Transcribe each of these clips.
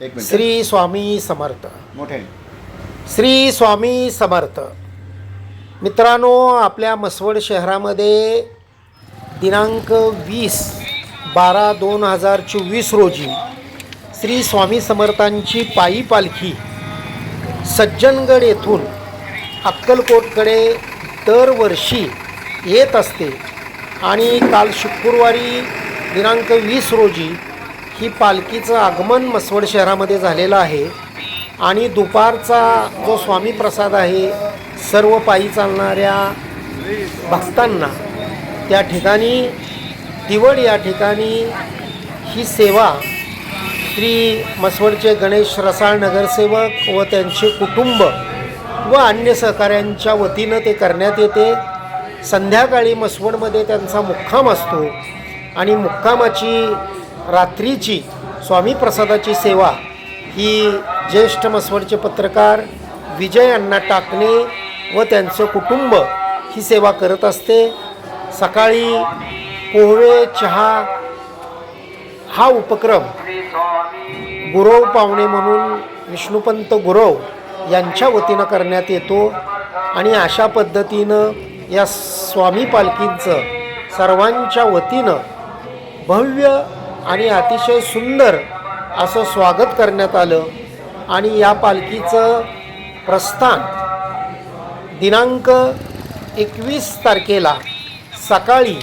श्री स्वामी समर्थ. मोठे. श्री स्वामी समर्थ. मित्रांनो आपल्या मसवड शहरामध्ये दिनांक वीस बारा दोन हजार चोवीस रोजी श्री स्वामी समर्थांची पायी पालखी सज्जनगड येथून अक्कलकोटकडे दरवर्षी येत असते आणि काल शुक्रवारी दिनांक वीस रोजी ही पालखीचं आगमन मसवड शहरामध्ये झालेलं आहे. आणि दुपारचा जो स्वामी प्रसाद आहे सर्व पायी चालणाऱ्या भक्तांना त्या ठिकाणी दिवड या ठिकाणी ही सेवा श्री मसवडचे गणेश रसाळ नगरसेवक व त्यांचे कुटुंब व अन्य सहकाऱ्यांच्या वतीनं ते करण्यात येते. संध्याकाळी मसवडमध्ये त्यांचा मुक्काम असतो आणि मुक्कामाची रात्रीची स्वामी प्रसादाची सेवा ही ज्येष्ठ मसवडचे पत्रकार विजय अण्णा टाकणे व त्यांचं कुटुंब ही सेवा करत असते. सकाळी पोहळे चहा हा उपक्रम गुरव पाहुणे म्हणून विष्णुपंत गुरव यांच्या वतीनं करण्यात येतो आणि अशा पद्धतीनं या स्वामी पालखींचं सर्वांच्या वतीनं भव्य आणि अतिशय सुंदर असं स्वागत करण्यात आलं. आणि या पालखीचं प्रस्थान दिनांक एकवीस तारखेला सकाळी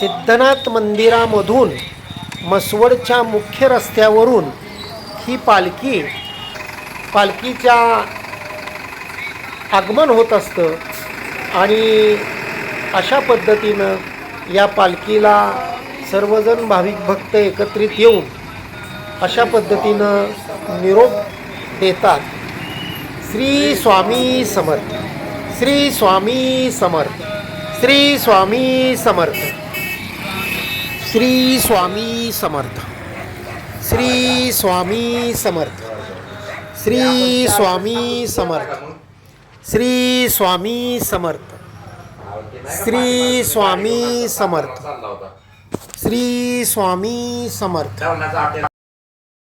सिद्धनाथ मंदिरामधून मसवडच्या मुख्य रस्त्यावरून ही पालखी पालखीच्या आगमन होत असतं. आणि अशा पद्धतीनं या पालखीला सर्वजण भाविक भक्त एकत्रित येऊन अशा पद्धतीनं निरोप देतात. श्री स्वामी समर्थ. श्री स्वामी समर्थ. श्री स्वामी समर्थ. श्री स्वामी समर्थ. श्री स्वामी समर्थ. श्री स्वामी समर्थ. श्री स्वामी समर्थ. श्री स्वामी समर्थ. श्री स्वामी समर्थ.